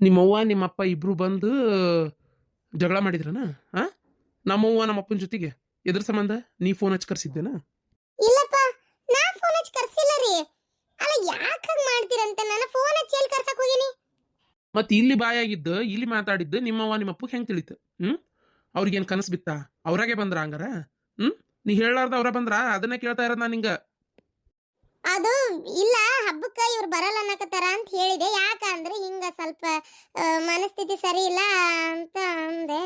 ನಿಮ್ಮವ್ವ ನಿಮ್ಮಪ್ಪ ಇಬ್ರು ಬಂದು ಜಗಳ ಮಾಡಿದ್ರನ? ಹಾಂ ನಮ್ಮವ್ವ ನಮ್ಮಪ್ಪನ ಜೊತೆಗೆ ಎದ್ರ ಸಂಬಂಧ ನೀ ಫೋನ್ ಹಚ್ಚಿ ಕರ್ಸಿದ್ದೇನಾ? ಇಲ್ಲಪ್ಪ ನಾ ಫೋನ್ ಹಚ್ಚಿ ಕರ್ಸಿಲ್ಲ ರೀ. ಅಲ್ಲ ಯಾಕೆ ಹಂಗ್ ಮಾಡ್ತೀರಂತ? ನಾನು ಫೋನ್ ಹಚ್ಚಿ ಎಲ್ಲಿ ಕರ್ಸಕ್ ಹೋಗಿನಿ? ಮತ್ತೆ ಇಲ್ಲಿ ಬಾಯಾಗಿದ್ದು ಇಲ್ಲಿ ಮಾತಾಡಿದ್ದು ನಿಮ್ಮವ್ವ ನಿಮ್ಮಪ್ಪಗೆ ಹೆಂಗೆ ತಿಳಿತು? ಹ್ಮ್? ಅವ್ರಿಗೇನು ಕನಸು ಬಿತ್ತಾ? ಅವ್ರಾಗೆ ಬಂದ್ರ ಹಂಗಾರ? ಹ್ಮ್? ನೀ ಹೇಳಾರ್ದ ಅವ್ರ ಬಂದ್ರ? ಅದನ್ನೇ ಕೇಳ್ತಾ ಇರೋದು ನಾನು ನಿಂಗ. ಅದು ಇಲ್ಲ ಹಬ್ಬಕ್ಕೆ ಇವ್ರು ಬರಲ್ಲ ಅನ್ನಕತ್ತಾರ ಅಂತ ಹೇಳಿದೆ. ಯಾಕಂದ್ರೆ ಹಿಂಗ ಸ್ವಲ್ಪ ಮನಸ್ಥಿತಿ ಸರಿ ಇಲ್ಲ ಅಂತ ಅಂದೆ.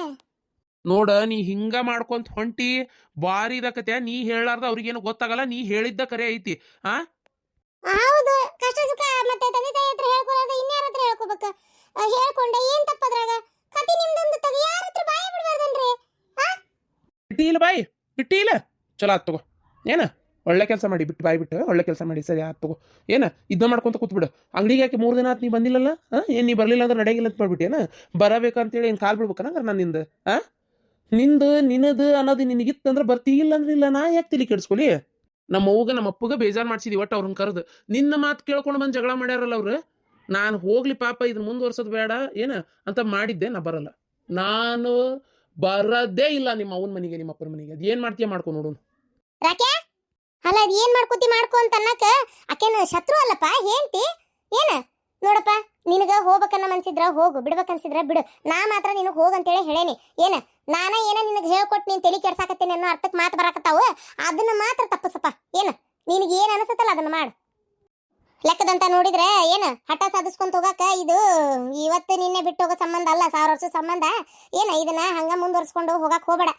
ನೋಡ ನೀ ಹಿಂಗ ಮಾಡ್ಕೊಂತ ಹೊಂಟಿ ಬಾರಿ ಇದಕತೆ ನೀ ಹೇಳಾರ್ದ ಅವ್ರಿಗೇನು ಗೊತ್ತಾಗಲ್ಲ ನೀ ಹೇಳಿದ್ದ ಕರೆ ಐತಿ ಆ? ಹೌದು ಕಷ್ಟ ಸುಖ ಮತ್ತೆ ತಂದೆ ತಾಯಿ ಹತ್ರ ಹೇಳ್ಕೊಳ್ಳೋದು ಇನ್ಯಾರ ಹತ್ರ ಹೇಳ್ಕೊಬೇಕ? ಹೇಳ್ಕೊಂಡೆ ಏನ್ ತಪ್ಪದ್ರಾಗ? ಕತಿ ನಿಮ್ದೊಂದು ತಗ ಯಾರ ಹತ್ರ ಬಾಯ ಬಿಡ್ಬಾರ್ದನ್ರಿ ಬಿಟ್ಟಿ ಇಲ್ಲ ಬಾಯಿ ಬಿಟ್ಟಿ ಇಲ್ಲ ಚಲೋ ಆತ್ ತಗೋ ಏನ? ಒಳ್ಳೆ ಕೆಲಸ ಮಾಡಿ, ಬಿಟ್ಟು ಬಾಯ್ ಬಿಟ್ಟು, ಒಳ್ಳೆ ಕೆಲಸ ಮಾಡಿ, ಸರಿ ಆತ್ ತಗೋ. ಏನ ಇದನ್ನ ಮಾಡ್ಕೊಂತ ಕೂತ್ಬಿಡು ಅಂಗಡಿಗೆ ಯಾಕೆ ಮೂರು ದಿನ ಆತ್ ನೀ ಬಂದಿಲ್ಲಲ್ಲ? ಅಲ್ಲ ಏನ್ ನೀ ಬರ್ಲಿಲ್ಲ ಅಂದ್ರೆ ನಡೆಯಿಲ್ಲ ಅಂತ ಮಾಡ್ಬಿಟ್ಟೇನ ಬರಬೇಕಂತೇಳಿ ಏನು ಕಾಲ್ ಬಿಡ್ಬೇಕನ ನಾನು ನಿಂದ? ಆ? ನಿಂದು, ನಿನದು ಅನ್ನೋದು ನಿನಗಿತ್ತಂದ್ರೆ ಬರ್ತಿ, ಇಲ್ಲ ಅಂದ್ರೆ ಇಲ್ಲ, ನಾ ಯಾಕೆ ತಿಳಿ ಕೆಡಿಸ್ಕೊಲಿ? ನಮ್ಮ ಅವ್ಗ ನಮ್ಮ ಅಪ್ಪಗ ಬೇಜಾರು ಮಾಡ್ಸಿದಿ ಒಟ್ಟು ಅವ್ರನ್ನ ಕರೆದು. ನಿನ್ನ ಮಾತು ಕೇಳ್ಕೊಂಡು ಬಂದು ಜಗಳ ಮಾಡ್ಯಾರಲ್ಲ ಅವ್ರು? ನಾನು ಹೋಗ್ಲಿ ಪಾಪ ಇದನ್ನ ಮುಂದುವರ್ಸೋದು ಬೇಡ, ಏನ? ಅಂತ ಮಾಡಿದ್ದೆ, ನಾ ಬರಲ್ಲ. ನಾನು ಬರದೇ ಇಲ್ಲ ನಿಮ್ಮ ಅವನ ಮನೆಗೆ, ನಿಮ್ಮ ಅಪ್ಪನ ಮನೆಗೆ. ಅದೇನ್ ಮಾಡ್ತೀಯ ಮಾಡ್ಕೊ ನೋಡೋಣ ಅಲ್ಲ, ಅದು ಏನ್ ಮಾಡ್ಕೋತಿ ಮಾಡ್ಕೊ ಅಂತ ಅನ್ನಕ ಶತ್ರು ಅಲ್ಲಪ್ಪ ಹೇಳ್ತಿ ಏನ? ನೋಡಪ್ಪ, ನಿನಗೆ ಹೋಗ್ಬೇಕನ್ನ ಮನ್ಸಿದ್ರ ಹೋಗು, ಬಿಡ್ಬೇಕನ್ಸಿದ್ರ ಬಿಡು. ನಾ ಮಾತ್ರ ನಿನಗೆ ಹೋಗಂತೇಳಿ ಹೇಳೇನಿ. ಏನ? ನಾನ ಏನ ನಿನಗೆ ಹೇಳ್ಕೊಟ್ ನೀನು ತಲೆ ಕೆಡ್ಸಾಕತ್ತೇನೆ ಅನ್ನೋ ಅರ್ಥಕ್ಕೆ ಮಾತು ಬರಾಕತ್ತಾವ? ಅದನ್ನ ಮಾತ್ರ ತಪ್ಪಸಪ್ಪ. ಏನ? ನಿನಗೆ ಏನು ಅನಿಸುತ್ತಲ್ಲ ಅದನ್ನ ಮಾಡು. ಲೆಕ್ಕದಂತ ನೋಡಿದ್ರೆ ಏನು? ಹಠ ಸಾಧಿಸ್ಕೊಂತ ಹೋಗಾಕ ಇದು ಇವತ್ತು ನಿನ್ನೆ ಬಿಟ್ಟು ಹೋಗೋ ಸಂಬಂಧ ಅಲ್ಲ, ಸಾವಿರ ವರ್ಷ ಸಂಬಂಧ. ಏನ? ಇದನ್ನ ಹಂಗ ಮುಂದುವರ್ಸ್ಕೊಂಡು ಹೋಗಕ್ಕೆ ಹೋಗ್ಬೇಡ.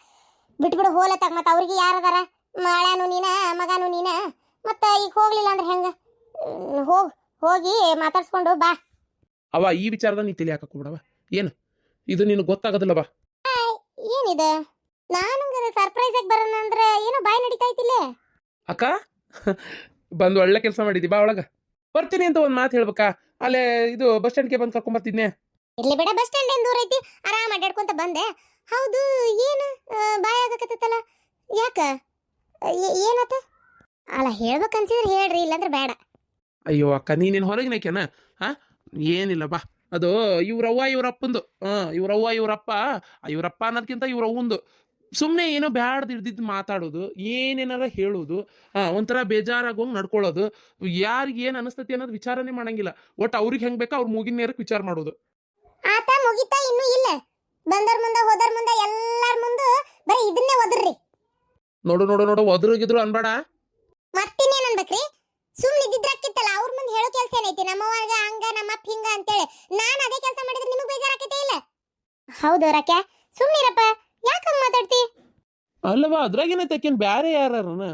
ಬಿಟ್ಬಿಡು ಹೋಲತ್ತಾಗ ಮತ್ತೆ ಅವ್ರಿಗೆ ಯಾರದಾರ ಮಾಳ್ಯಾನು ನೀನ ಮಗಾನು ನೀನ? ಮತ್ತೆ ಈಗ ಹೋಗ್ಲಿಲ್ಲ ಅಂದ್ರೆ ಹೆಂಗ? ಹೋಗ್ ಹೋಗಿ ಮಾತಾಡ್ಸ್ಕೊಂಡು ಬಾ. ಅವ ಈ ವಿಚಾರದ ನೀ ತಲೆ ಹಾಕಕ್ ಬಿಡವ ಏನು? ಇದು ನಿನಗೆ ಗೊತ್ತಾಗೋದಿಲ್ಲ ಬಾ ಏನಿದೆ? ನಾನು ಸರ್ಪ್ರೈಸ್ ಆಗಿ ಬರೋಣ ಅಂದ್ರೆ ಏನೋ ಬಾಯಿ ನಡೀತಾ ಐತಿಲ್ಲೇ? ಅಕ್ಕ ಬಂದು ಒಳ್ಳೆ ಕೆಲಸ ಮಾಡಿದಿ ಬಾ ಒಳಗ. ಬರ್ತೀನಿ ಅಂತ ಒಂದು ಮಾತು ಹೇಳ್ಬೇಕಾ? ಅಲ್ಲೇ ಇದು ಬಸ್ ಸ್ಟ್ಯಾಂಡ್ಗೆ ಬಂದು ಕರ್ಕೊಂಬರ್ತಿದ್ನೆ ಇರ್ಲಿ ಬೇಡ ಬಸ್ ಸ್ಟ್ಯಾಂಡ್ ಏನು ದೂರ ಐತಿ? ಆರಾಮ್ ಅಡ್ಡಾಡ್ಕೊಂತ ಬಂದೆ. ಹೌದು ಏನು ಬಾಯ್ ಆಗಕತ್ತಲ್ಲ ಯಾಕ? ಏನತ್ತ? ಅಲ್ಲ ಹೇಳ್ಬೇಕನ್ಸಿದ್ರೆ ಹೇಳ್ರಿ ಇಲ್ಲಾಂದ್ರೆ ಬೇಡ. ಅಯ್ಯೋ ಅಕ್ಕ ನೀನೇನು ಹೊರಗಿನಕೇನ ಹಾ ಏನಿಲ್ಲ ಬಾ. ಅದು ಇವ್ರವ್ವ ಇವ್ರಪ್ಪಂದು ಹಾಂ ಇವ್ರವ್ವ ಇವ್ರಪ್ಪ ಇವ್ರಪ್ಪ ಅನ್ನೋದಕ್ಕಿಂತ ಇವ್ರವ್ವಂದು ಸುಮ್ಮನೆ ಏನೋ ಬ್ಯಾಡ್ದು ಹಿಡ್ದಿದ್ದು ಮಾತಾಡೋದು ಏನೇನಾರ ಹೇಳೋದು ಹಾಂ ಒಂಥರ ಬೇಜಾರಾಗೋಂಗೆ ನಡ್ಕೊಳ್ಳೋದು ಯಾರಿಗೆ ಏನು ಅನಿಸ್ತತಿ ಅನ್ನೋದು ವಿಚಾರನೇ ಮಾಡಂಗಿಲ್ಲ. ಒಟ್ಟು ಅವ್ರಿಗೆ ಹೆಂಗೆ ಬೇಕೋ ಅವ್ರ ಮೂಗಿನ ನೇರಕ್ಕೆ ವಿಚಾರ ಮಾಡೋದು. ಆತ ಮುಗಿತಾ ಇನ್ನೂ ಇಲ್ಲ ಬಂದರ್ ಮುಂದೆ ಹೋದರ್ ಮುಂದೆ ಎಲ್ಲಾರ ಮುಂದೆ ಬರೀ ಇದನ್ನೇ ಒದರ್ರಿ ನೋಡು ನೋಡು ನೋಡು ಒದ್ರುಗಿದ್ರು ಅನ್ಬೇಡ. ಮತ್ತಿನ್ನೇನ್ ಅನ್ಬೇಕ್ರಿ ಸುಮ್ನೆ ಇದ್ದಿದ್ರಾಕಿತ್ತಲ್ಲ ಅವ್ರ ಮುಂದೆ ಹೇಳೋ ಕೆಲಸ ಏನೈತಿ? ನಮ್ಮವ್ವಾಗ ಹಂಗ ನಮ್ಮಪ್ಪ ಹಿಂಗ ಅಂತೇಳಿ. ನಾನು ಅದೇ ಕೆಲಸ ಮಾಡಿದ್ರೆ ನಿಮಗ್ ಬೇಜಾರಾಕೈತೆ ಇಲ್ಲ? ಹೌದು ರಾಕ್ಯ ಸುಮ್ನಿರಪ್ಪ. ಯಾಕ ಹಂಗ ಮಾತಾಡ್ತಿ ಅಲ್ಲವಾ ಅದ್ರಾಗೇನೈತಕೇನು ಬ್ಯಾರೆ ಯಾರನ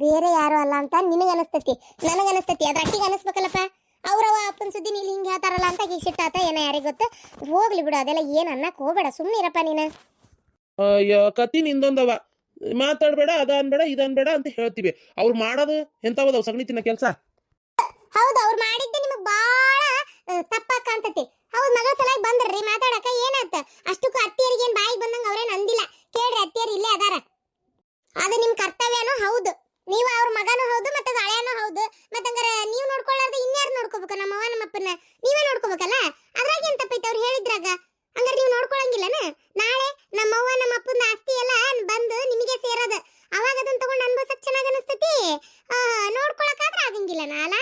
ಬೇರೆ ಯಾರು ಅಲ್ಲ ಅಂತ ನಿನಗ ಅನಸ್ತತಿ ನನಗ ಅನಸ್ತತಿ ಅದ್ರ ಅಕ್ಕಿಗೆ ಅನಸ್ಬೇಕಲ್ಲಪ್ಪ. ಅವ್ರವ ಅಪ್ಪನ ಸುದ್ದಿ ನೀನ್ ಹಿಂಗೆ ಹೇಳ್ತಾರಲ್ಲ ಅಂತ ಈಗ ಸಿಟ್ಟಾತ ಏನೋ ಯಾರಿಗೆ ಗೊತ್ತು. ಹೋಗ್ಲಿ ಬಿಡು ಅದೆಲ್ಲ ಏನು ಅನ್ನಕ್ ಹೋಗ್ಬೇಡ ಸುಮ್ನಿರಪ್ಪ ನೀನು. ಅಯ್ಯೋ ಕತಿ ನಿಂದೊಂದವ ಮಾತಾಡ್ಬೇಡ, ಅದ ಅನ್ಬೇಡ, ಇದ ಅನ್ಬೇಡ ಅಂತ ಹೇಳ್ತೀವಿ. ಅವ್ರು ಮಾಡೋದು ಎಂತವದವ್ ಸಗಣಿ ತಿನ್ನ ಕೆಲಸ? ಹೌದು, ಅವ್ರು ಮಾಡಿದ್ದೆ ನಿಮಗೆ ಬಹಳ ತಪ್ಪಾಕ ಅಂತತಿ. ಹೌದ್, ಮಗಳ ಬಂದ್ರಿ, ಮಾತಾಡಕ ಏನಾತ? ಅಷ್ಟಕ್ಕೂ ಅತ್ತಿಯರಿಗೆ ಏನು ಬಾಯಿಗೆ ಬಂದಂಗ ಅವ್ರೇನ್ ಅಂದಿಲ್ಲ. ಕೇಳ್ರಿ ಅತ್ತಿಯರು ಇಲ್ಲೇ ಅದಾರ. ಅದು ನಿಮ್ಮ ಕರ್ತವ್ಯನೂ ಹೌದು. ನೀವು ಅವ್ರ ಮಗನೂ ಹೌದು, ಮತ್ತೆ ಹಳೆಯನೂ ಹೌದು. ಮತ್ತಂಗಾರ, ನೀವು ನೋಡ್ಕೊಳ್ಳಾರ್ದೆ ಇನ್ಯಾರು ನೋಡ್ಕೋಬೇಕು? ನಮ್ಮವ್ವ ನಮ್ಮಪ್ಪನ ನೀವೇ ನೋಡ್ಕೋಬೇಕಲ್ಲ ಅದ್ರಾಗ ಏನ್ ತಪ್ಪೈತೆ ಅವ್ರು ಹೇಳಿದ್ರಾಗ ಹಂಗಾರೆ ನೀವು ನೋಡ್ಕೊಳಂಗಿಲ್ಲನ ನಾಳೆ ನಮ್ಮವ್ವ ನಮ್ಮ ಅಪ್ಪನ ಆಸ್ತಿ ಎಲ್ಲ ಬಂದು ನಿಮಗೆ ಸೇರೋದು ಅವಾಗ ಅದನ್ನ ತಗೊಂಡು ಅನ್ಭವಿಸಕ್ ಚೆನ್ನಾಗ್ ಅನಿಸ್ತತಿ ಆ, ನೋಡ್ಕೊಳಕಾದ್ರೆ ಆಗಂಗಿಲ್ಲ ನಾಲ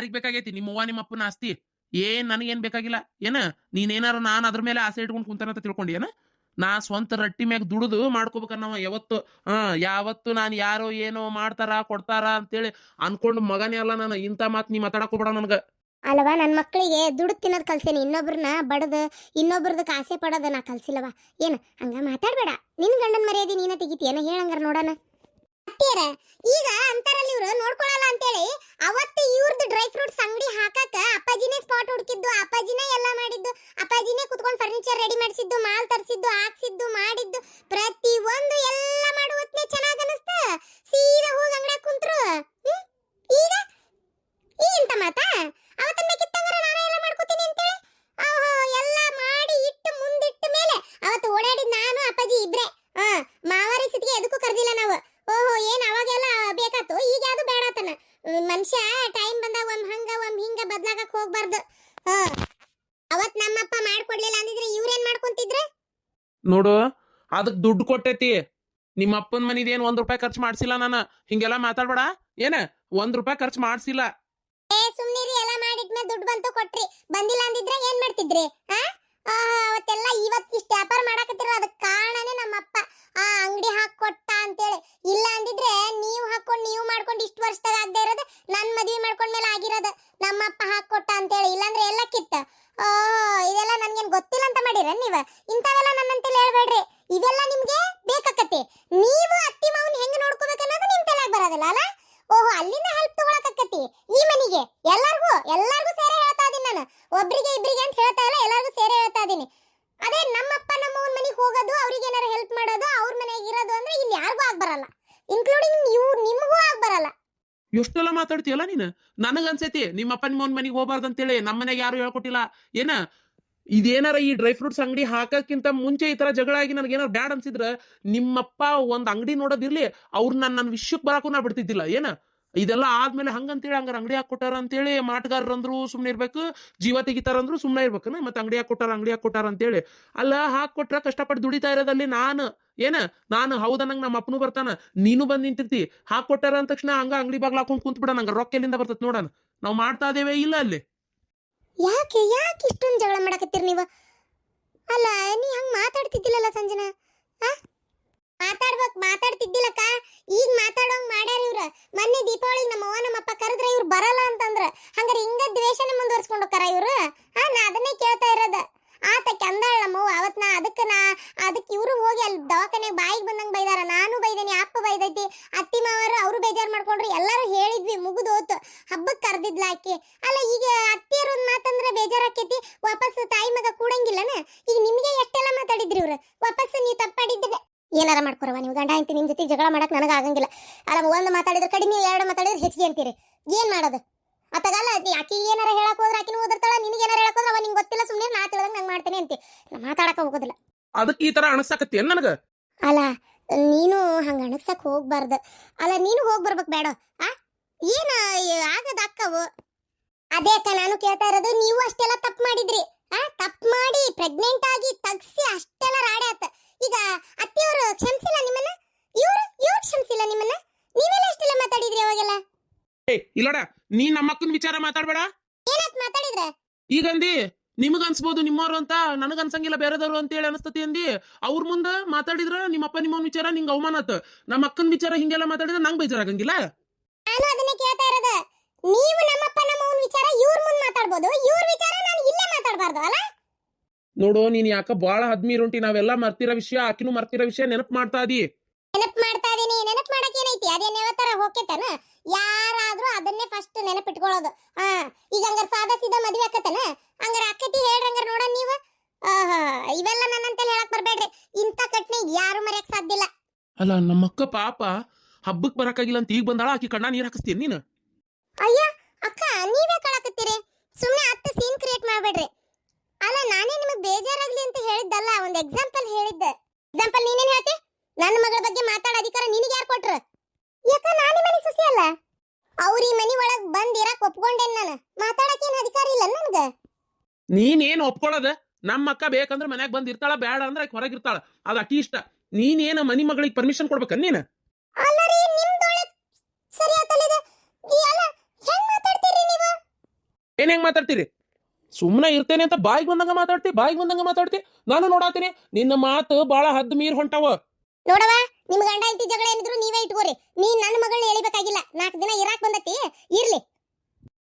ಯಾರಿಗ್ ಬೇಕಾಗೈತಿ? ನಿಮ್ಮವ್ವ ನಿಮ್ಮ ಅಪ್ಪನ ಆಸ್ತಿ. ಏನ್ ನನಗೇನ್ ಬೇಕಾಗಿಲ್ಲ? ಏನ? ನೀನೇನಾರ ನಾನು ಅದ್ರ ಮೇಲೆ ಆಸೆ ಇಟ್ಕೊಂಡು ಕುಂತಾನಂತ ತಿಳ್ಕೊಂಡಿ, ಏನ? ನಾ ಸ್ವಂತ ರಟ್ಟಿ ಮ್ಯಾಗ ದುಡಿದು ಮಾಡ್ಕೋಬೇಕನ್ನವ ಯಾವತ್ತು, ಹಾ, ಯಾವತ್ತು ನಾನು ಯಾರೋ ಏನೋ ಮಾಡ್ತಾರ, ಕೊಡ್ತಾರ ಅಂತೇಳಿ ಅನ್ಕೊಂಡು ಮಗನೇ ಅಲ್ಲ ನಾನು. ಇಂಥ ಮಾತು ನೀ ಮಾತಾಡಕ್ ನನಗೆ ನನಗ. ಅಲ್ವಾ ನನ್ನ ಮಕ್ಕಳಿಗೆ ದುಡ್ಡು ತಿನ್ನೋದು ಕಲ್ಸೇನಿ. ಇನ್ನೊಬ್ರನ್ನ ಬಡದು ಇನ್ನೊಬ್ರದ್ದು ಆಸೆ ಪಡೋದು ನಾ ಕಲ್ಸಿಲ್ಲವಾ ಏನು? ಹಂಗ ಮಾತಾಡಬೇಡ. ನಿನ್ ಗಂಡನ ಮರ್ಯಾದೆ ನೀನ ತೆಗಿತೀಯನ ಹೇಳಂಗಾರ ನೋಡೋಣ ಈಗ ಅಂತಾರಲ್ಲಿ ಇವ್ರು ನೋಡ್ಕೊಳಲ್ಲ ಅಂತೇಳಿ ಅವತ್ತು ಇವ್ರದ್ದು ಡ್ರೈ ಫ್ರೂಟ್ಸ್ ಅಂಗಡಿ ಹಾಕಕ ಅಪ್ಪಾಜಿನೇ ಸ್ಪಾಟ್ ಹುಡುಕಿದ್ದು, ಅಪ್ಪಾಜಿನೇ ಎಲ್ಲ ಮಾಡಿದ್ದು, ಅಪ್ಪಾಜಿನೇ ಕುತ್ಕೊಂಡು ಫರ್ನಿಚರ್ ರೆಡಿ ಮಾಡಿಸಿದ್ದು, ಮಾಲ್ ತರಿಸಿದ್ದು, ಹಾಕ್ಸಿದ್ದು, ಮಾಡಿದ್ದು ಪ್ರತಿ ಒಂದು ಎಲ್ಲ ಮಾಡುವತ್ನೇ ಚೆನ್ನಾಗ್ ಅನಿಸ್ತ ಸೀದಾ ಹೋಗಿ ಅಂಗಡಿಯಾಗ ಕುಂತ್ರು. ಈಗ? ಈ ಮಾತಾ ಬೇಕಿತ್ತಂದ್ರೆ ನಾನೇ ಎಲ್ಲ ಮಾಡ್ಕೋತೀನಿ ಅಂತೇಳಿ ಆಹೋ ಎಲ್ಲ ಮಾಡಿ ಇಟ್ಟು ಮುಂದಿಟ್ಟ ಮೇಲೆ ಅವತ್ತು ಓಡಾಡಿದ್ ನಾನು ಅಪ್ಪಾಜಿ ಇಬ್ರೆ ಹಾ ಮಾವಾರಿ ಸಿಟಿಗೆ ಎದಕ್ಕೂ ಕರ್ದಿಲ್ಲ ನಾವು ಓಹೋ ಏನ್ ಅವಾಗೆಲ್ಲ ಬೇಕಾತು ಈಗ ಯಾವ್ದು ಬೇಡತನ ಮನುಷ್ಯ ಟೈಮ್ ಬಂದಾಗ ಒಮ್ ಹಂಗ ಒಮ್ ಹಿಂಗ ಬದ್ಲಾಗಕ್ ಹೋಗ್ಬಾರ್ದು ಹಾ ಮತ್ ನಮ್ಮಪ್ಪ ಮಾಡ್ಕೊಡ್ಲಿಲ್ಲ ಅಂದಿದ್ರೆ ಇವ್ರೇನ್ ಮಾಡ್ಕೊಂತಿದ್ರು ನೋಡು ಅದಕ್ ದುಡ್ಡು ಕೊಟ್ಟೈತಿ. ನಿಮ್ಮ ಅಪ್ಪನ ಮನಿದೇನು ಒಂದ್ ರೂಪಾಯಿ ಖರ್ಚು ಮಾಡ್ಸಿಲ್ಲ ನಾನು? ಹಿಂಗೆಲ್ಲ ಮಾತಾಡ್ಬೇಡ. ಏನ? ಒಂದ್ ರೂಪಾಯಿ ಖರ್ಚು ಮಾಡ್ಸಿಲ್ಲ. ಏ ಸುಮ್ನಿರಿ ಎಲ್ಲ ಮಾಡಿದ್ಮೇಲೆ ದುಡ್ಡು ಬಂತು ಕೊಟ್ರಿ. ಬಂದಿಲ್ಲ ಅಂದಿದ್ರೆ ಏನ್ ಮಾಡ್ತಿದ್ರಿ? ಆ? ಆ, ಅವತ್ತೆಲ್ಲ ಇವತ್ತು ಇಷ್ಟ ವ್ಯಾಪಾರ ಮಾಡಕತ್ತಿರೋ ಅದಕ್ಕೆ ಕಾರಣನೇ ನಮ್ಮಪ್ಪ. ಆ ಅಂಗಡಿ ಹಾಕೊಟ್ಟ ಅಂತೇಳಿ. ಇಲ್ಲ ಅಂದಿದ್ರೆ ನೀವು ಹಾಕೊಂಡ್ ನೀವು ಮಾಡ್ಕೊಂಡು ಇಷ್ಟು ವರ್ಷದಾಗ ಆಗದೆ ಇರೋದು ನನ್ನ ಮದ್ವಿ ಮಾಡ್ಕೊಂಡ್ಮೇಲೆ ಆಗಿರೋದು. ನಮ್ಮಪ್ಪ ಹಾಕೊಟ್ಟ ಅಂತೇಳಿ. ಇಲ್ಲಾಂದ್ರೆ ಎಲ್ಲ ಕಿತ್ತ ಓ ಇದೆಲ್ಲ ನನಗೇನ್ ಗೊತ್ತಿಲ್ಲ ಅಂತ ಮಾಡಿರ ನೀವ? ಇಂಥವೆಲ್ಲ ನನ್ನಂತ ಹೇಳ್ಬೇಡ್ರಿ. ಇವೆಲ್ಲ ನಿಮ್ಗೆ ಬೇಕಾಕತಿ ನೀವು ಅತ್ತಿ ಮಾವನ್ ಹೆಂಗ್ ನೋಡ್ಕೋಬೇಕನ್ನೋದು ನಿಮ್ ತಲೆಯಾಗ ಬರೋದಿಲ್ಲ, ಅಲ್ಲ? ಓಹೋ, ಅಲ್ಲಿಂದ ಹೆಲ್ಪ್ ತಗೊಳಕತ್ತಿ ಈ ಮನಿಗೆ. ಎಲ್ಲಾರ್ಗೂ ಎಲ್ಲಾರ್ಗೂ ಸೇರೆ ಹೇಳ್ತಾ ಇದೀನಿ ನಾನು. ಒಬ್ರಿಗೆ ಇಬ್ರಿಗೆ ಅಂತ ಹೇಳ್ತಾ ಇಲ್ಲ, ಎಲ್ಲಾರ್ಗೂ ಸೇರೆ ಹೇಳ್ತಾ ಇದೀನಿ. ಅದೇ ನಮ್ಮಪ್ಪ ನಮ್ಮವನ್ ಮನೆಗೆ ಹೋಗೋದು, ಅವ್ರಿಗೆ ಏನಾರು ಹೆಲ್ಪ್ ಮಾಡೋದು, ಅವ್ರ ಮನೆಗೆ ಇರೋದು ಅಂದ್ರೆ ಇಲ್ಲಿ ಯಾರಿಗೂ ಆಗ್ ಬರಲ್ಲ ಇನ್ಕ್ಲೂಡಿಂಗ್ ನೀವು ನಿಮಗೂ ಆಗಿ ಬರಲ್ಲ ಎಷ್ಟೆಲ್ಲ ಮಾತಾಡ್ತೀಯಲ್ಲ ನೀನು? ನನಗ ಅನ್ಸೈತಿ ನಿಮ್ಮ ಅಪ್ಪ ನಿಮ್ಮ ಮನೆಗೆ ಹೋಗ್ಬಾರ್ದು ಅಂತೇಳಿ ನಮ್ಮ ಮನೆಗೆ ಯಾರು ಹೇಳ್ಕೊಟ್ಟಿಲ್ಲ. ಏನ? ಇದೇನಾರ ಈ ಡ್ರೈ ಫ್ರೂಟ್ಸ್ ಅಂಗಡಿ ಹಾಕಕ್ಕಿಂತ ಮುಂಚೆ ಈ ತರ ಜಗಳ ಆಗಿ ನನಗೆ ಏನಾರ ಬ್ಯಾಡ್ ಅನ್ಸಿದ್ರ ನಿಮ್ಮಪ್ಪ ಒಂದ್ ಅಂಗಡಿ ನೋಡೋದಿರ್ಲಿ, ಅವ್ರು ನನ್ನ ನನ್ನ ವಿಷಯಕ್ಕೆ ಬರಾಕು ನಾ ಬಿಡ್ತಿದ್ದಿಲ್ಲ ಏನ? ಇದೆಲ್ಲ ಆದ್ಮೇಲೆ ಹಂಗಂತೇಳಿ ಹಂಗಾರ ಅಂಗಡಿ ಹಾಕೊಟ್ಟಾರ ಅಂತೇಳಿ ಮಾಟಗಾರರಂದ್ರು ಸುಮ್ಮನೆ ಇರ್ಬೇಕು, ಜೀವ ತೆಗಿತಾರಂದ್ರು ಸುಮ್ನೆ ಇರ್ಬೇಕನ ಮತ್ತೆ ಅಂಗಡಿ ಹಾಕೊಟ್ಟಾರ ಅಂಗಡಿ ಕೊಟ್ಟಾರ ಅಂತೇಳಿ. ಅಲ್ಲ ಹಾಕೊಟ್ರ ಕಷ್ಟಪಟ್ಟು ದುಡಿತಾ ಇರೋದಲ್ಲಿ ನಾನು, ಏನ? ನಾನು ಹೌದನಂಗ ನಮ್ಮ ಅಪ್ಪನು ಬರ್ತಾನ, ನೀನು ಬಂದು ನಿಂತಿರ್ತಿ ಹಾಕೊಟ್ಟಾರ ಅಂದ ತಕ್ಷಣ ಹಂಗ ಅಂಗಡಿ ಬಾಗ್ಲ ಹಾಕೊಂಡು ಕುಂತ್ ಬಿಡ ನಂಗೆ ರೊಕ್ಕ ಎಲ್ಲಿಂದ ಬರ್ತೈತಿ ನೋಡೋಣ. ನಾವು ಮಾಡ್ತಾ ಇದೇವೆ ಇಲ್ಲ ಅಲ್ಲಿ. ಯಾಕೆ ಯಾಕೆ ಇಷ್ಟೊಂದು ಜಗಳ ಮಾಡಕತ್ತೀರಿ ನೀವು? ಅಲ್ಲ, ನೀ ಹಂಗ ಮಾತಾಡ್ತಿದ್ದಿಲ್ಲಲ್ಲ ಸಂಜನಾ? ಮಾತಾಡ್ಬೇಕು ಮಾತಾಡ್ತಿದ್ದಿಲ್ಲಕ್ಕ ಈಗ ಮಾತಾಡೋಂಗ್ ಮಾಡ್ಯಾರ ಇವ್ರ ಮೊನ್ನೆ ದೀಪಾವಳಿ ನಮ್ಮ ಅವ್ವ ನಮ್ಮ ಅಪ್ಪ ಕರೆದ್ರೆ ಇವ್ರು ಬರಲ್ಲ ಅಂತಂದ್ರ ಹಂಗಾರೆ ಹಿಂಗ ದ್ವೇಷನೇ ಮುಂದುವರ್ಸ್ಕೊಂಡು ಹೋಗ್ತಾರ ಇವ್ರು ಹಾ ನಾ ಅದನ್ನೇ ಕೇಳ್ತಾ ಇರೋದ ಆತಕ್ಕೆ ಅಂದಾಳ ನಮ್ಮವ್ವ ಅವತ್ ನಾ ಅದಕ್ಕೆ ನಾ ಅದಕ್ಕೆ ಇವರು ಹೋಗಿ ಅಲ್ಲಿ ದವಾಖಾನೆಗೆ ಬಾಯಿಗೆ ಬಂದಂಗೆ ಬೈದಾರ ನಾನು ಬೈದೇನಿ ಅಪ್ಪ ಬೈದೈತಿ ಅತ್ತಿ ಮಾವರು ಅವರು ಬೇಜಾರು ಮಾಡ್ಕೊಂಡ್ರು ಎಲ್ಲರೂ ಹೇಳಿದ್ವಿ ಮುಗಿದೋತು ಹಬ್ಬಕ್ಕೆ ಕರೆದಿದ್ಲ ಆಕಿ ಅಲ್ಲ ಈಗ ಅತ್ತಿಯರು ಒಂದ್ ಮಾತಂದ್ರೆ ಬೇಜಾರಾಕೈತಿ ವಾಪಸ್ ತಾಯಿ ಮಗ ಕೂಡಂಗಿಲ್ಲನ ಈಗ ನಿಮ್ಗೆ ಎಷ್ಟೆಲ್ಲ ಮಾತಾಡಿದ್ರಿ ಇವ್ರು ವಾಪಸ್ ನೀವು ತಪ್ಪಾಡಿದ್ರೆ ಏನಾರ ಮಾಡ್ಕೊರವ ನೀವು ಗಂಡ ಅಂತಿ ನಿಮ್ಮ ಜೊತೆ ಜಗಳ ಮಾಡಕ್ ನನಗೆ ಆಗಂಗಿಲ್ಲ. ಅಲ್ಲ ಒಂದು ಮಾತಾಡಿದ್ರೆ ಕಡಿಮೆ ಎರಡು ಮಾತಾಡಿದ್ರೆ ಹೆಚ್ಚಿಗೆ ಅಂತೀರಿ. ಏನ್ ಮಾಡೋದು? ಅತ್ತಗಲ್ಲ ಆಕಿ ಏನಾರ ಹೇಳಕ್ ಹೋದ್ರೆ ಆಕಿನ ಓದಿರ್ತಾಳ ನಿನಗೆ ಏನಾರ ಹೇಳಕ್ ಹೋದ್ರೆ ಅವ ನಿಂಗೆ ಗೊತ್ತಿಲ್ಲ ಸುಮ್ಮನೆ ನಾ ತಿಳಿದಂಗೆ ನಂಗೆ ಮಾಡ್ತೇನೆ ಅಂತಿ. ಮಾತಾಡಕ್ಕೆ ಮಾತಾಡಕ ಹೋಗೋದಿಲ್ಲ. ಅದಕ್ಕೆ ಈ ತರ ಅಣಸಾಕತ್ತಿ ಏನ್ ನನಗ? ಅಲ್ಲ ನೀನು ಹಂಗೆ ಅಣಗ್ಸಕ್ ಹೋಗ್ಬಾರ್ದು. ಅಲ್ಲ ನೀನು ಹೋಗಿ ಬರ್ಬೇಕು ಬೇಡ. ಆ? ಏನು ಆಗದ ಅಕ್ಕವು? ಅದೇ ಅಕ್ಕ ನಾನು ಕೇಳ್ತಾ ಇರೋದು ನೀವು ಅಷ್ಟೆಲ್ಲ ತಪ್ಪು ಮಾಡಿದ್ರಿ. ಆ ತಪ್ಪು ಮಾಡಿ ಪ್ರೆಗ್ನೆಂಟ್ ಆಗಿ ತಗ್ಸಿ ಅಷ್ಟೆಲ್ಲ ರಾಡೆ ಆತ. ಈಗ ಅತ್ತಿಯವರು ಕ್ಷಮಿಸಿಲ್ಲ ನಿಮ್ಮನ್ನ ಇವ್ರು ಇವ್ರು ಕ್ಷಮಿಸಿಲ್ಲ ನಿಮ್ಮನ್ನ ನೀವೆಲ್ಲ ಅಷ್ಟೆಲ್ಲ ಮಾತಾಡಿದ್ರಿ ಅವಾಗೆಲ್ಲ ಏ ಇಲ್ಲಡ ನೀ ನಮ್ಮ ಅಕ್ಕನ ವಿಚಾರ ಮಾತಾಡ್ಬೇಡ. ಏನತ್ ಮಾತಾಡಿದ್ರೆ? ಈಗಂದಿ ನಿಮಗ ಅನ್ಸ್ಬೋದು ನಿಮ್ಮವ್ರು ಅಂತ ನನಗ ಅನ್ಸಂಗಿಲ್ಲ ಬೇರೆದವ್ರು ಅಂತೇಳಿ ಅನಸ್ತತಿ ಅಂದಿ. ಅವ್ರ ಮುಂದ ಮಾತಾಡಿದ್ರ ನಿಮ್ಮಪ್ಪ ನಿಮ್ಮವನ್ ವಿಚಾರ ನಿಂಗ್ ಅವಮಾನ ಆತ. ನಮ್ಮ ಅಕ್ಕನ ವಿಚಾರ ಹಿಂಗೆಲ್ಲ ಮಾತಾಡಿದ್ರೆ ನಂಗ್ ಬೇಜಾರಾಗಂಗಿಲ್ಲ. ನಾನು ಅದನ್ನೇ ಕೇಳ್ತಾ ಇರೋದು. ನೀವು ನಮ್ಮಪ್ಪ ನಮ್ಮವನ್ ವಿಚಾರ ಇವ್ರ ಮುಂದೆ ಮಾತಾಡ್ಬೋದು ಇವ್ರ ವಿಚಾರ ನಾನು ಇಲ್ಲೇ ಮಾತಾಡಬಾರ್ದು ಅಲ್ಲ? ನೋಡು ನೀನ್ ಯಾಕ ಬಾಳ ಹದ್ಮೀರುಂಟಿ ನಾವೆಲ್ಲ ಮರ್ತಿರೋ ವಿಷಯ ಆಕಿನೂ ಮರ್ತಿರೋ ವಿಷಯ ನೆನಪು ಮಾಡ್ತಾ ಇದೀ. ನೆನಪ್ ಮಾಡ್ತಾ ಇದೀನಿ ನೆನಪು ಮಾಡಕ್ ಏನೈತಿ ಅದೇನ್ ಹೇಳ್ತಾರ? ಹೋಗ್ತೇತನ ಯಾರಾದ್ರೂ ಅದನ್ನೇ ಫಸ್ಟ್ ನೆನಪಿಟ್ಕೊಳ್ಳೋದು. ಹಾ ಈಗ ಹಂಗಾರ ಸಾದಾ ಸೀದಾ ಮದ್ವೆ ಆಕತನ? ಹಂಗಾರ ಅಕ್ಕತಿ ಹೇಳ್ರಿ ಹಂಗಾರ ನೋಡ ನೀವು? ಆಹಾ ಇವೆಲ್ಲ ನನ್ನಂತೇಳಿ ಹೇಳಕ್ ಬರ್ಬೇಡ್ರಿ. ಇಂಥ ಕಟ್ನೆ ಯಾರು ಮರೆಯಕ್ ಸಾಧ್ಯ ಇಲ್ಲ. ಅಲ್ಲ ನಮ್ಮಕ್ಕ ಪಾಪ ಹಬ್ಬಕ್ ಬರಕಾಗಿಲ್ಲ ಅಂತ ಈಗ ಬಂದಾಳ ಆಕಿ ಕಣ್ಣ ನೀರ್ ಹಾಕಿಸ್ತೀನಿ ನೀನು. ಅಯ್ಯ ಅಕ್ಕ ನೀವೇ ಕಳಕತ್ತೀರಿ? ಸುಮ್ಮನೆ ಅತ್ತ ಸೀನ್ ಕ್ರಿಯೇಟ್ ಮಾಡಬೇಡ್ರಿ. ಅಲ್ಲ ನಾನೇ ನಿಮಗೆ ಬೇಜಾರಾಗ್ಲಿ ಅಂತ ಹೇಳಿದ್ದಲ್ಲ ಒಂದು ಎಕ್ಸಾಂಪಲ್ ಹೇಳಿದ್ದೆ. ಎಕ್ಸಾಂಪಲ್ ನೀನೇನ್ ಹೇಳ್ತಿ? ನನ್ನ ಮಗಳ ಬಗ್ಗೆ ಮಾತಾಡೋ ಅಧಿಕಾರ ನಿನಗೆ ಯಾರು ಕೊಟ್ರು? ಯಾಕ ನಾನು ಮನೆ ಸುಸಿ ಅಲ್ಲ? ಅವ್ರ ಈ ಮನಿ ಒಳಗ್ ಬಂದ್ ಇರಕ್ ಒಪ್ಕೊಂಡೇನ್ ನಾನು? ಮಾತಾಡಕ್ ಏನ್ ಅಧಿಕಾರ ಇಲ್ಲ ನನ್ಗ? ನೀನೇನ್ ಒಪ್ಕೊಳ್ಳೋದ ನಮ್ಮ ಅಕ್ಕ ಬೇಕಂದ್ರೆ ಮನ್ಯಾಗ ಬಂದ್ ಇರ್ತಾಳ ಬೇಡ ಅಂದ್ರೆ ಆಕಿ ಹೊರಗಿರ್ತಾಳ ಅದ ಅಕ್ಕಿ ಇಷ್ಟ. ನೀನೇನ ಮನಿ ಮಗಳಿಗೆ ಪರ್ಮಿಷನ್ ಕೊಡ್ಬೇಕ ನೀನ್? ನಿಮ್ದೊಳಗ್ ಸರಿ ಈ ಅಲ್ಲ ಹೆಂಗ್ ಮಾತಾಡ್ತೀರಿ ನೀವು? ಏನ್ ಹೆಂಗ್ ಮಾತಾಡ್ತೀರಿ? ಸುಮ್ಮನೆ ಇರ್ತೇನೆ ಅಂತ ಬಾಯಿಗೆ ಬಂದಂಗ ಮಾತಾಡ್ತಿ ಬಾಯಿಗೆ ಬಂದಂಗ ಮಾತಾಡ್ತಿ. ನಾನು ನೋಡಾತೀನಿ ನಿನ್ನ ಮಾತು ಬಾಳ ಹದ್ದು ಮೀರ್ ಹೊಂಟಾವ. ನೋಡವ ನಿಮ್ ಗಂಡ ಐತಿ ಜಗಳ ಏನಿದ್ರು ನೀವೇ ಇಟ್ಕೋರಿ. ನೀನ್ ನನ್ನ ಮಗಳನ್ನ ಎಳಿಬೇಕಾಗಿಲ್ಲ. ನಾಲ್ಕು ದಿನ ಇರಾಕ್ ಬಂದತಿ, ಇರ್ಲಿ.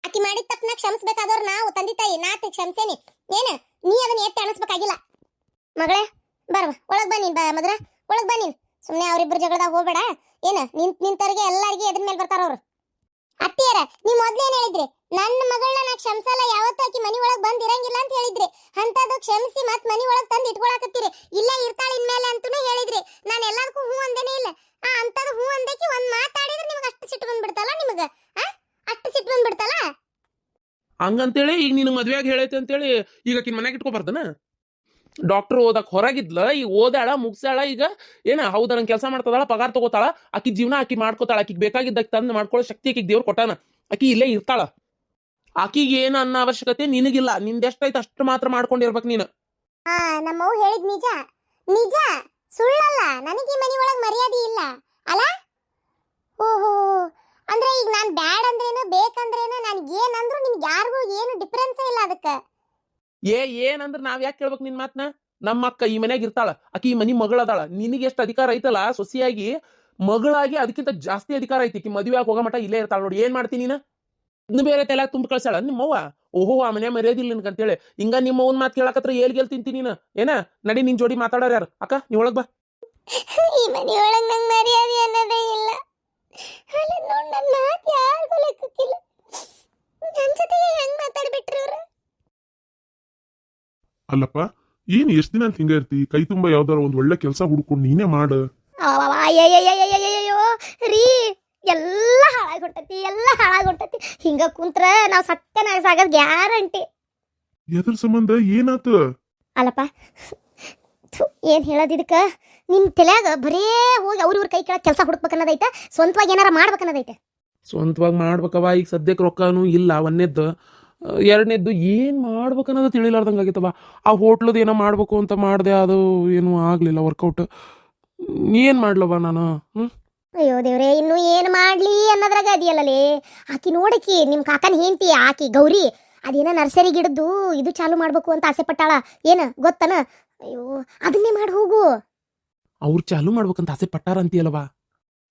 ಆಕಿ ಮಾಡಿದ ತಪ್ಪನ ಕ್ಷಮಿಸ್ಬೇಕಾದವ್ರು ನಾವು, ತಂದೆ ತಾಯಿ, ನಾತ್, ಕ್ಷಮಿಸೇನಿ. ಏನ, ನೀ ಅದನ್ನ ಎತ್ತಿ ಅಣಿಸ್ಬೇಕಾಗಿಲ್ಲ. ಮಗಳೇ, ಬರ್ವ, ಒಳಗ್ ಬಾ ನೀನ್, ಬಾ ಮದ್ರ, ಒಳಗ್ ಬಾ ನೀನ್. ಸುಮ್ನೆ ಅವ್ರಿಬ್ರು ಜಗಳದಾಗ ಹೋಗ್ಬೇಡ. ಏನ ನಿಂತ್ ನಿಂತವ್ರಿಗೆ ಎಲ್ಲಾರಿಗೆ ಎದ್ರ ಮೇಲೆ ಬರ್ತಾರ ಅವ್ರು. ಅತ್ತಿಯರ ನೀವ್ ಮೊದ್ಲೇನ್ ಹೇಳಿದ್ರಿ? ನನ್ನ ಮಗಳನ್ನ ನಾ ಕ್ಷಮಿಸಲ್ಲ, ಯಾವತ್ತೂ ಆಕಿ ಮನಿ ಒಳಗ್ ಬಂದಿರಂಗಿಲ್ಲ ಅಂತ ಅಂತದ್ದು ಕ್ಷಮಿಸಿ ಮತ್ ಮನಿ ಒಳಗ್ ತಂದ್ ಇಟ್ಕೊಳಕತ್ತೀರಿ. ಇಲ್ಲ ಇರ್ತಾಳ ಇನ್ಮೇಲೆ ಅಂತಾನೆ ಹೇಳಿದ್ರಿ. ನಾನು ಎಲ್ಲದಕ್ಕೂ ಹೂ ಅಂದೇನೆ ಇಲ್ಲ. ಆ, ಅಂತದು ಹೂ ಅಂದಕ್ಕೆ ಒಂದ್ ಮಾತಾಡಿದ್ರೆ ನಿಮಗೆ ಅಷ್ಟು ಸಿಟ್ಟು ಬಂದ್ಬಿಡ್ತಲ್ಲ ನಿಮಗ? ಆ? ಅಷ್ಟು ಸಿಟ್ಟು ಬಂದ್ಬಿಡ್ತಲ್ಲ? ಹಂಗಂತೇಳಿ ಈಗ ನಿನ್ ಮದ್ವೆಯಾಗಿ ಹೇಳೈತೆ ಅಂತೇಳಿ ಈಗ ಆಕಿನ ಮನ್ಯಾಗ ಇಟ್ಕೊಬಾರ್ದನ? ಡಾಕ್ಟರ್ ಓದಕ್ ಹೊರಗಿದ್ಲ, ಈಗ ಓದಾಳ ಮುಗ್ಸಾಳ ಈಗ ಏನ, ಹೌದ ನಂಗೆ ಕೆಲಸ ಮಾಡ್ತದಾಳ, ಪಗಾರ ತಗೋತಾಳ ಆಕಿ ಜೀವನ ಆಕಿ ಮಾಡ್ಕೋತಾಳ, ಆಕಿಗೆ ಬೇಕಾಗಿದ್ದಾಗ ತಂದು ಮಾಡ್ಕೊಳ್ಳೋ ಶಕ್ತಿ ಆಕಿಗೆ ದೇವ್ರು ಕೊಟ್ಟಾನ. ಆಕಿ ಇಲ್ಲೇ ಇರ್ತಾಳ. ಆಕಿಗೆ ಏನು ಅನ್ನೋ ಅವಶ್ಯಕತೆ ನಿನಗಿಲ್ಲ. ನಿಂದೆಷ್ಟೈತೆ ಅಷ್ಟು ಮಾತ್ರ ಮಾಡ್ಕೊಂಡಿರ್ಬೇಕು ನೀನು. ಹಾ ನಮ್ಮವ್ ಹೇಳಿದ್ ನಿಜ. ನಿಜ. ಸುಳ್ಳಲ್ಲ. ನನಗೆ ಈ ಮನಿ ಒಳಗ್ ಮರ್ಯಾದೆ ಇಲ್ಲ. ಅಲ್ಲ ಓಹೋ. ಅಂದ್ರೆ ಈಗ ನಾನ್ ಬ್ಯಾಡ್ ಅಂದ್ರೇನು ಬೇಕಂದ್ರೇನು ನಾನು ಏನಂದ್ರು ನಿಮ್ಗೆ ಯಾರಿಗೂ ಏನು ಡಿಫರೆನ್ಸ್ ಇಲ್ಲ ಅದಕ್ಕೆ. ಏ ಏನಂದ್ರ ನಾವ್ ಯಾಕೆ ಕೇಳ್ಬೇಕು ನಿನ್ ಮಾತ್ನ? ನಮ್ಮ ಅಕ್ಕ ಈ ಮನ್ಯಾಗ ಇರ್ತಾಳ. ಆಕಿ ಈ ಮನಿ ಮಗಳದಾಳ. ನಿನಗೆ ಎಷ್ಟು ಅಧಿಕಾರ ಐತಲ್ಲ ಸೊಸಿಯಾಗಿ ಮಗಳಾಗಿ ಅದಕ್ಕಿಂತ ಜಾಸ್ತಿ ಅಧಿಕಾರ ಐತಿ. ಮದುವೆ ಆಗಿ ಹೋಗೋ ಮಟ ಇಲ್ಲೇ ಇರ್ತಾಳ ನೋಡಿ. ಏನ್ ಮಾಡ್ತೀನಿ ನೀನ? ಇನ್ನು ಬೇರೆ ತಲೆ ತುಂಬ ಕಳ್ಸಾಳ ನಿಮ್ಮವ್ವ ಓಹೋ ಆ ಮನೆ ಮರ್ಯಾದಿಲ್ಲ ಅಂತೇಳಿ. ಹಿಂಗ ನಿಮ್ಮ ಅವ್ನ ಮಾತು ಕೇಳಕತ್ರ ಏಲ್ ಗೆಲ್ ತಿಂತೀನಿ ನೀನು? ಏನ? ನಡಿ ನಿನ್ ಜೋಡಿ ಮಾತಾಡೋರು ಯಾರು? ಅಕ್ಕ ನೀ ಒಳಗ್ ಬಾ. ಈ ಮನಿ ಒಳಗ್ ನಂಗೆ ಮರ್ಯಾದೆ ಅನ್ನೋದೇ ಇಲ್ಲ. ಅಲ್ಲ ನೋಡ್ ನನ್ನ ಮಾತು ಯಾರಿಗೂ ಲೆಕ್ಕಕ್ಕಿಲ್ಲ. ನನ್ನ ಜೊತೆಗೆ ಹೆಂಗ್ ಮಾತಾಡ್ಬಿಟ್ರು ಅಲ್ಲಪ್ಪ ಏನ್ ಎಷ್ಟ್ ದಿನ ಅಂತ ಹಿಂಗ ಇರ್ತಿ? ಕೈ ತುಂಬಾ ಯಾವ್ದಾರ ಒಂದ್ ಒಳ್ಳೆ ಕೆಲಸ ಹುಡ್ಕೊಂಡು ನೀನೇ ಮಾಡು. ಅಯ್ಯಯ್ಯಯ್ಯಯ್ಯಯ್ಯಯ್ಯೋ ರೀ ಎಲ್ಲ ಹಾಳಾಗೊಟ್ಟತಿ ಎಲ್ಲ ಹಾಳಾಗೊಟ್ಟತಿ ಹಿಂಗ ಕುಂತ್ರ ನಾವು ಸತ್ಯನಾಗ ಸಾಗದ್ ಗ್ಯಾರಂಟಿ. ಎದ್ರ ಸಂಬಂಧ ಏನಾತ? ಅಲ್ಲಪ್ಪ ಏನು ಏನ್ ಹೇಳೋದ್ ಇದಕ್ಕ? ನಿನ್ ತಲ್ಯಾಗ ಬರೇ ಹೋಗಿ ಅವ್ರ ಇವ್ರ ಕೈ ಕೆಳಗ್ ಕೆಲಸ ಹುಡುಕ್ಬೇಕನ್ನೋದೈತೆ ಸ್ವಂತವಾಗಿ ಏನಾರ ಮಾಡ್ಬೇಕನ್ನೋದೈತೆ? ಸ್ವಂತವಾಗಿ ಮಾಡ್ಬೇಕವ ಈಗ ಸದ್ಯಕ್ಕೆ ರೊಕ್ಕನೂ ಇಲ್ಲ ಒಂದೇದ್ದು ಎರಡನೇದ್ದು ಏನ್ ಮಾಡ್ಬೇಕನ್ನೋದು ತಿಳಿಲಾರ್ದಂಗೆ ಆಗೈತವ ಆ ಹೋಟ್ಲದ ಏನೋ ಮಾಡ್ಬೇಕು ಅಂತ ಮಾಡಿದೆ ಅದು ಏನು ಆಗ್ಲಿಲ್ಲ ವರ್ಕೌಟ್ ಏನ್ ಮಾಡ್ಲವ ನಾನು? ಹ್ಮ್? ಅಯ್ಯೋ ದೇವ್ರೆ ಇನ್ನು ಏನು ಮಾಡ್ಲಿ ಅನ್ನೋದ್ರಾಗ ಅದಿಯಲ್ಲಲೇ. ಆಕಿ ನೋಡಕಿ ನಿಮ್ಮ ಕಾಕನ ಹೆಂಡತಿ ಆಕಿ ಗೌರಿ ಅದೇನ ನರ್ಸರಿ ಗಿಡದ್ದು ಇದು ಚಾಲು ಮಾಡ್ಬೇಕು ಅಂತ ಆಸೆ ಪಟ್ಟಾಳ. ಏನು ಗೊತ್ತನ? ಅಯ್ಯೋ ಅದನ್ನೇ ಮಾಡಿ ಹೋಗು. ಅವ್ರು ಚಾಲು ಮಾಡ್ಬೇಕಂತ ಆಸೆ ಪಟ್ಟಾರ ಅಂತೀಯಲ್ವಾ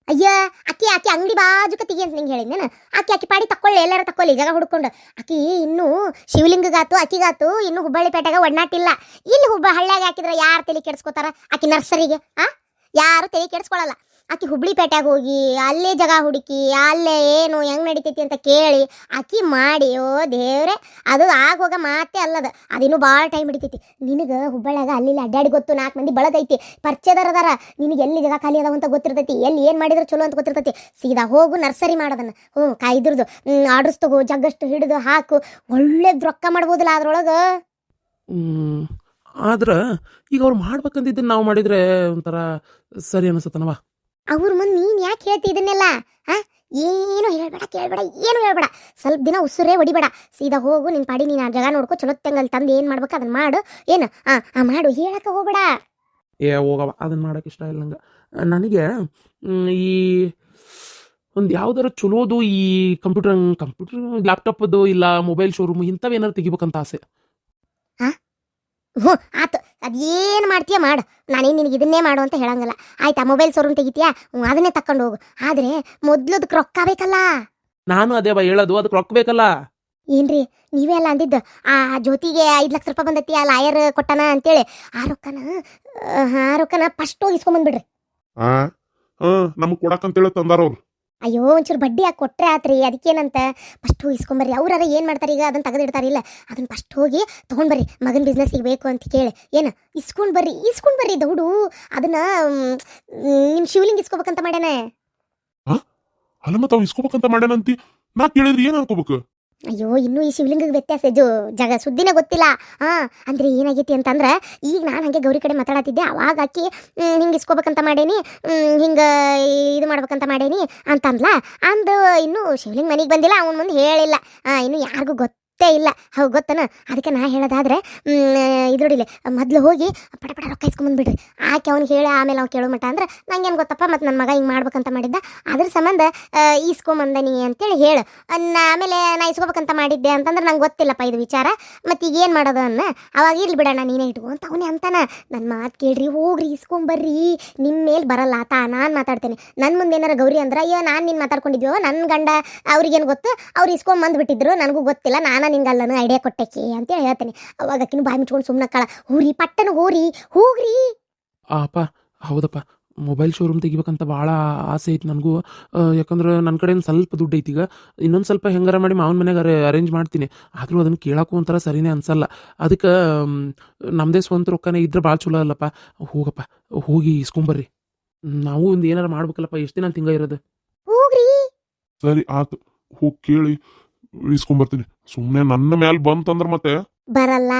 ಅಯ್ಯ ಅಕ್ಕಿ ಆಕಿ ಅಂಗಡಿ ಬಾಜುಕ ತೆಗಿ ಅಂತ ನಿಂಗೆ ಹೇಳಿದ್ನೇನ? ಆಕಿ ಆಕಿ ಪಾಡಿ ತಕ್ಕೊಳ್ಳಿ ಎಲ್ಲಾರ ತಕೊಳ್ಳಿ ಜಾಗ ಹುಡ್ಕೊಂಡು. ಆಕಿ ಇನ್ನು ಶಿವಲಿಂಗಗಾತು ಅಕ್ಕಿಗಾತು ಇನ್ನು ಹುಬ್ಬಳ್ಳಿ ಪೇಟೆಗ ಒಡ್ನಾಟಿಲ್ಲ. ಇಲ್ಲಿ ಹುಬ್ಬ ಹಳ್ಳಿಯಾಗ ಹಾಕಿದ್ರೆ ಯಾರು ತಲೆ ಕೆಡಿಸ್ಕೋತಾರ? ಆಕಿ ನರ್ಸರಿಗೆ ಆ? ಯಾರು ತಲೆ ಕೆಡಿಸ್ಕೊಳಲ್ಲ. ಆಕಿ ಹುಬ್ಳಿ ಪೇಟೆಗೆ ಹೋಗಿ, ಅಲ್ಲೇ ಜಾಗ ಹುಡುಕಿ, ಅಲ್ಲೇ ಏನು ಹೆಂಗೆ ನಡಿತೈತಿ ಅಂತ ಕೇಳಿ ಆಕಿ ಮಾಡಿ, ಓ ದೇವ್ರೆ, ಅದು ಆಗ ಹೋಗ ಮಾತೇ ಅಲ್ಲದ. ಅದಿನ್ನೂ ಭಾಳ ಟೈಮ್ ಹಿಡಿತೈತಿ. ನಿನಗೆ ಹುಬ್ಬಳ್ಳಿಯಾಗ ಅಲ್ಲಿ ಅಡ್ಡಾಡಿ ಗೊತ್ತು ನಾಲ್ಕು ಮಂದಿ ಬಳದೈತಿ ಪರಿಚಯದರ ಅದಾರ. ನಿನಗೆ ಎಲ್ಲಿ ಜಾಗ ಖಾಲಿ ಅದಾವ ಅಂತ ಗೊತ್ತಿರ್ತೈತಿ. ಎಲ್ಲಿ ಏನು ಮಾಡಿದ್ರೆ ಚಲೋ ಅಂತ ಗೊತ್ತಿರ್ತೈತಿ. ಸೀದಾ ಹೋಗು ನರ್ಸರಿ ಮಾಡೋದನ್ನ. ಹ್ಞೂ ಕಾಯ್ದಿರ್ದು. ಆರ್ಡರ್ಸ್ ತಗೋ, ಜಗ್ಗಷ್ಟು ಹಿಡಿದು ಹಾಕು. ಒಳ್ಳೇದು ರೊಕ್ಕ ಮಾಡ್ಬೋದಿಲ್ಲ ಅದ್ರೊಳಗೆ. ಆದ್ರ ಈಗ ಅವ್ರು ಮಾಡ್ಬೇಕಂದಿದ್ದನ್ನು ನಾವು ಮಾಡಿದ್ರೆ ಒಂಥರ ಸರಿ ಅನಿಸತ್ತನವ? ಅವ್ರ ಮುಂದೆ ನೀನು ಯಾಕೆ ಹೇಳ್ತಿ ಇದನ್ನೆಲ್ಲ? ಹಾ ಏನು ಹೇಳ್ಬೇಡ ಕೇಳ್ಬೇಡ ಏನು ಹೇಳ್ಬೇಡ. ಸ್ವಲ್ಪ ದಿನ ಉಸುರೇ ಹೊಡಿಬೇಡ ಸೀದಾ ಹೋಗು ನಿನ್ನ ಪಾಡಿ ನೀನು ಆ ಜಾಗ ನೋಡ್ಕೊ ಚಲೋ ತಂಗಲ್ ತಂದು ಏನು ಮಾಡ್ಬೇಕು ಅದನ್ನ ಮಾಡು. ಏನು? ಆ ಆ ಮಾಡು ಹೇಳಕ್ಕೆ ಹೋಗ್ಬೇಡ. ಏ ಹೋಗವ ಅದನ್ನ ಮಾಡಕ್ಕೆ ಇಷ್ಟ ಇಲ್ಲ ನಂಗೆ. ನನಗೆ ಈ ಒಂದು ಯಾವ್ದಾರ ಚಲೋದು ಈ ಕಂಪ್ಯೂಟರ್ ಕಂಪ್ಯೂಟರ್ ಲ್ಯಾಪ್ಟಾಪ್ದು ಇಲ್ಲ ಮೊಬೈಲ್ ಶೋರೂಮ್ ಇಂಥವೇನಾರು ತೆಗಿಬೇಕಂತ ಆಸೆ. ಹ್ಞೂ ಆತು. ಅದೇನು ಮಾಡ್ತೀಯ ಮಾಡು. ನಾನೇನು ನಿನಗೆ ಇದನ್ನೇ ಮಾಡು ಅಂತ ಹೇಳಂಗಿಲ್ಲ. ಆಯ್ತಾ ಮೊಬೈಲ್ ಶೋರೂಮ್ ತೆಗಿತೀಯಾ? ಹ್ಞೂ ಅದನ್ನೇ ತಕೊಂಡು ಹೋಗು. ಆದರೆ ಮೊದ್ಲದಕ್ಕೆ ರೊಕ್ಕ ಬೇಕಲ್ಲ? ನಾನು ಅದೇ ಬಾ ಹೇಳೋದು ಅದಕ್ಕೆ ರೊಕ್ಕ ಬೇಕಲ್ಲ? ಏನ್ರಿ ನೀವೇ ಅಲ್ಲ ಅಂದಿದ್ದು. ಆ ಜ್ಯೋತಿಗೆ ಐದು ಲಕ್ಷ ರೂಪಾಯಿ ಬಂದೈತಿ ಆ ಲಾಯರ್ ಕೊಟ್ಟನ ಅಂತೇಳಿ. ಆ ರೊಕ್ಕನ ಆ, ರೊಕ್ಕನ ಫಸ್ಟ್ ಹೋಗಿ ಇಸ್ಕೊಂಬಂದ್ಬಿಡ್ರಿ ಹಾಂ ಹಾ ನಮಗೆ ಕೊಡಕ್ಕಂತೇಳಿ ತಂದಾರ ಅವ್ರು. ಅಯ್ಯೋ, ಒಂಚೂರು ಬಡ್ಡಿ ಹಾಕಿ ಕೊಟ್ರೆ ಆತ್ರಿ? ಅದಕ್ಕೇನಂತ? ಫಸ್ಟ್ ಇಸ್ಕೊಂಬರ್ರಿ ಅವ್ರಾರ ಏನು ಮಾಡ್ತಾರೆ ಈಗ? ಅದನ್ನ ತೆಗೆದಿಡ್ತಾರೆ. ಇಲ್ಲ ಅದನ್ನ ಫಸ್ಟ್ ಹೋಗಿ ತೊಗೊಂಡ್ಬರ್ರಿ. ಮಗನ ಬಿಸ್ನೆಸ್ಸಿಗೆ ಬೇಕು ಅಂತ ಕೇಳಿ. ಏನು? ಇಸ್ಕೊಂಡು ಬರ್ರಿ ಇಸ್ಕೊಂಡು ಬರ್ರಿ ದೌಡು ಅದನ್ನ ನಿಮ್ಮ ಶಿವಲಿಂಗ ಇಸ್ಕೋಬೇಕಂತ ಮಾಡ್ಯಾನೆ? ಅಲ್ಲ ಮತ್ತ ಅವ್ ಇಸ್ಕೋಬೇಕಂತ ಮಾಡ್ಯಾನಂತಿ? ನಾ ಕೇಳಿದ್ರೆ ಏನು ಅನ್ಕೋಬೇಕು? ಅಯ್ಯೋ ಇನ್ನೂ ಈ ಶಿವಲಿಂಗಕ್ಕೆ ವ್ಯತ್ಯಾಸ ಇದು ಜಗ ಸುದ್ದಿನೇ ಗೊತ್ತಿಲ್ಲ. ಹಾಂ ಅಂದ್ರೆ ಏನಾಗೈತಿ ಅಂತಂದ್ರೆ ಈಗ ನಾನು ಹಂಗೆ ಗೌರಿ ಕಡೆ ಮಾತಾಡತ್ತಿದ್ದೆ ಅವಾಗ ಆಕಿ ಹಿಂಗೆ ಇಸ್ಕೋಬೇಕಂತ ಮಾಡೇನಿ ಹಿಂಗೆ ಇದು ಮಾಡ್ಬೇಕಂತ ಮಾಡೇನಿ ಅಂತಂದ್ಲ. ಅಂದು ಇನ್ನೂ ಶಿವಲಿಂಗ ಮನೆಗೆ ಬಂದಿಲ್ಲ ಅವನ ಮುಂದೆ ಹೇಳಿಲ್ಲ. ಆ, ಇನ್ನು ಯಾರಿಗೂ ಗೊತ್ತೇ ಇಲ್ಲ. ಹೌದು ಗೊತ್ತನ? ಅದಕ್ಕೆ ನಾ ಹೇಳೋದಾದ್ರೆ ಇದ್ರೊಡಿಲೆ ಮೊದ್ಲು ಹೋಗಿ ಪಟ ಪಟ ರೊಕ್ಕ ಇಸ್ಕೊಂಬಂದ್ಬಿಡ್ರಿ ಆಕೆ ಅವ್ನಿಗೆ ಹೇಳಿ, ಆಮೇಲೆ ಅವ್ನು ಕೇಳೋ ಮಟ್ಟ ಅಂದ್ರೆ ನಂಗೇನು ಗೊತ್ತಪ್ಪ, ಮತ್ತು ನನ್ನ ಮಗ ಹಿಂಗೆ ಮಾಡ್ಬೇಕಂತ ಮಾಡಿದ್ದ. ಅದ್ರ ಸಂಬಂಧ ಈಸ್ಕೊಂಬಂದನಿ ಅಂತೇಳಿ ಹೇಳು. ಆಮೇಲೆ ನಾ ಇಸ್ಕೋಬೇಕಂತ ಮಾಡಿದ್ದೆ ಅಂತಂದ್ರೆ ನಂಗೆ ಗೊತ್ತಿಲ್ಲಪ್ಪ ಇದು ವಿಚಾರ. ಮತ್ತು ಈಗ ಏನು ಮಾಡೋದು ಅನ್ನ? ಅವಾಗ ಇರ್ಲಿ ಬಿಡೋಣ ನೀನೇ ಇಟ್ಕೊ ಅಂತ ಅವನೇ ಅಂತಾನ. ನನ್ನ ಮಾತು ಕೇಳ್ರಿ, ಹೋಗ್ರಿ, ಇಸ್ಕೊಂಬರ್ರಿ. ನಿಮ್ಮ ಮೇಲೆ ಬರಲ್ಲ ಆತ, ನಾನು ಮಾತಾಡ್ತೇನೆ. ನನ್ನ ಮುಂದೆ ಏನಾರ ಗೌರಿ ಅಂದ್ರೆ, ಅಯ್ಯೋ, ನಾನು ನಿನ್ನ ಮಾತಾಡ್ಕೊಂಡಿದ್ಯೋ? ನನ್ನ ಗಂಡ ಅವ್ರಿಗೇನು ಗೊತ್ತು? ಅವ್ರು ಇಸ್ಕೊಂಬಂದ್ಬಿಟ್ಟಿದ್ರು, ನನಗೂ ಗೊತ್ತಿಲ್ಲ, ನಾನು ನಿಂಗೆ ಅಲ್ಲನು ಐಡಿಯಾ ಕೊಟ್ಟೆಕಿ ಅಂತ ಹೇಳ್ತೇನೆ. ಅವಾಗ ಅಕ್ಕಿನ ಬಾಯಿ ಮುಚ್ಕೊಂಡು ಸುಮ್ಮನೆ ಕಳ ಹೋರಿ ಪಟ್ಟನ ಹೋರಿ ಹೋಗ್ರಿ. ಅಪ್ಪ ಹೌದಪ್ಪ. ಮೊಬೈಲ್ ಶೋರೂಮ್ ತೆಗಿಬೇಕಂತ ಭಾಳ ಆಸೆ ಐತಿ ನನಗೂ. ಯಾಕಂದ್ರೆ ನನ್ನ ಕಡೆ ಸ್ವಲ್ಪ ದುಡ್ಡು ಐತಿ ಈಗ. ಇನ್ನೊಂದು ಸ್ವಲ್ಪ ಹೆಂಗಾರ ಮಾಡಿ ಮಾವನ ಮನೆಗೆ ಅರೇಂಜ್ ಮಾಡ್ತೀನಿ. ಆದರೂ ಅದನ್ನು ಕೇಳಕ್ಕೂ ಒಂಥರ ಸರಿನೇ ಅನ್ಸಲ್ಲ. ಅದಕ್ಕೆ ನಮ್ಮದೇ ಸ್ವಂತ ರೊಕ್ಕನೇ ಇದ್ರೆ ಭಾಳ ಚಲೋ ಅಲ್ಲಪ್ಪ. ಹೋಗಪ್ಪ ಹೋಗಿ ಇಸ್ಕೊಂಬರ್ರಿ. ನಾವು ಒಂದು ಏನಾರು ಮಾಡ್ಬೇಕಲ್ಲಪ್ಪ. ಎಷ್ಟು ದಿನ ತಿಂಗ ಇರೋದು? ಹೋಗ್ರಿ. ಸರಿ ಆತು. ಹೋಗಿ ಕೇಳಿ. ಇಸ್ಕೊಂಬರ್ತೀನಿ. ಸುಮ್ನೆ ನನ್ನ ಮ್ಯಾಲ್ ಬಂತಂದ್ರ ಮತ್ತೆ? ಬರಲ್ಲ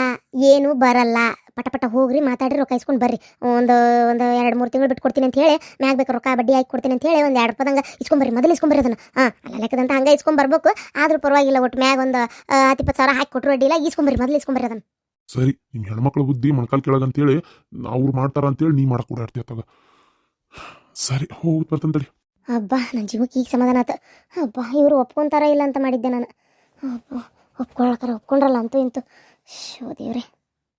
ಏನು ಬರಲ್ಲ. ಪಟ ಪಟ ಹೋಗ್ರಿ ಮಾತಾಡ್ರಿ ರೊಕ್ಕ ಇಸ್ಕೊಂಡು ಬರ್ರಿ. ಒಂದು ಒಂದು ಎರಡು ಮೂರು ತಿಂಗಳು ಬಿಟ್ಟು ಕೊಡ್ತೀನಿ ಅಂತ ಹೇಳಿ ಮ್ಯಾಗ ಬೇಕು ರೊಕ್ಕ ಬಡ್ಡಿ ಹಾಕಿ ಕೊಡ್ತೀನಿ ಅಂತ ಹೇಳಿ ಒಂದು ಎರಡು ರೂಪಾಯ್ದಂಗೆ ಇಸ್ಕೊಂಬರ್ರಿ ಮೊದಲು ಇಸ್ಕೊಂಬರ್ರಿ ಅದನ್ನ. ಹಾಂ ಅಲ್ಲ ಲೆಕ್ಕದಂತ ಹಂಗೆ ಇಸ್ಕೊಂಡ್ ಬರ್ಬೇಕು. ಆದ್ರೂ ಪರವಾಗಿಲ್ಲ ಒಟ್ಟು ಮ್ಯಾಗ ಒಂದು ಹತ್ತು ಇಪ್ಪತ್ತು ಸಾವಿರ ಹಾಕಿ ಕೊಟ್ಟರು ಅಡ್ಡಿಲ್ಲ ಇಸ್ಕೊಂಬರ್ರಿ ಮೊದಲು ಇಸ್ಕೊಂಬರ್ರಿ ಅದನ್ನ. ಸರಿ ನಿಮ್ ಹೆಣ್ಮಕ್ಳ ಬುದ್ಧಿ ಮೊಣಕಾಲು ಕೇಳೋದು ಅಂತೇಳಿ ಅವ್ರು ಮಾಡ್ತಾರ ಅಂತೇಳಿ ನೀ ಮಾಡಕ್ ಓಡಾಡ್ತಿ ಅತ್ತಾಗ ಸರಿ ಹೋಗಿ ಬರ್ತಂತೇಳಿ ಅಬ್ಬಾ ನನ್ನ ಜೀವಕ್ಕೆ ಈಗ ಸಮಾಧಾನ ಆತ. ಅಬ್ಬಾ ಇವರು ಒಪ್ಕೊಂತಾರ ಇಲ್ಲ ಅಂತ ಮಾಡಿದ್ದೆ ನಾನು. ಅಬ್ಬ ಒಪ್ಕೊಳಕರ ಒಪ್ಕೊಂಡ್ರಲ್ಲ ಅಂತೂ ಇಂತೂ. ಶೋ ದೇವ್ರೆ.